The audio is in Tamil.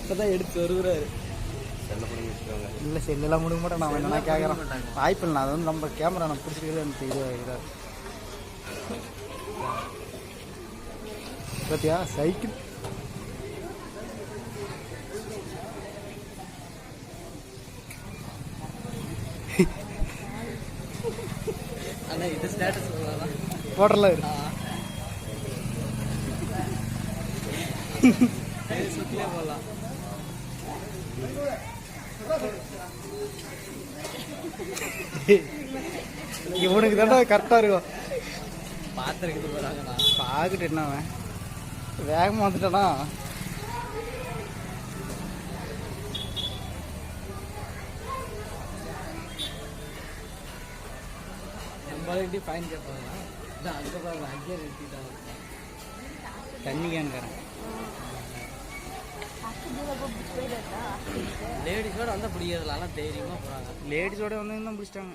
இப்பதான் எடுத்து வருகிறாரு. வச்சுக்கோங்க. இல்லை செல்லெல்லாம் முடிக்க மாட்டேன் நான் என்ன கேட்குறேன் வாய்ப்பு இல்லை அது வந்து நம்ம கேமரா நான் பிடிச்சிருக்கிறது எனக்கு இது இதாக பார்த்தியா சைக்கிள். ஆனா இது ஸ்டேட்டஸ் சொல்லலாம் போட்டரில் இருக்கு சுத்திலே போகலாம் இவனுக்கு தாண்டா கரெக்டாக இருக்கும். போறாங்கண்ணா பார்த்துட்டு என்ன வேகமாக வந்துட்டானா? நம்மள்கிட்ட ஃபைன் கேட்பாங்களா அதுக்கப்புறம் அங்கேயே நிறுத்திட்டாங்க தண்ணி கேன்காரன். லேடிஸோட வந்தால் பிடிக்கிறதுல தைரியமாக போகிறாங்க லேடிஸோட வந்து தான் பிடிச்சிட்டாங்க.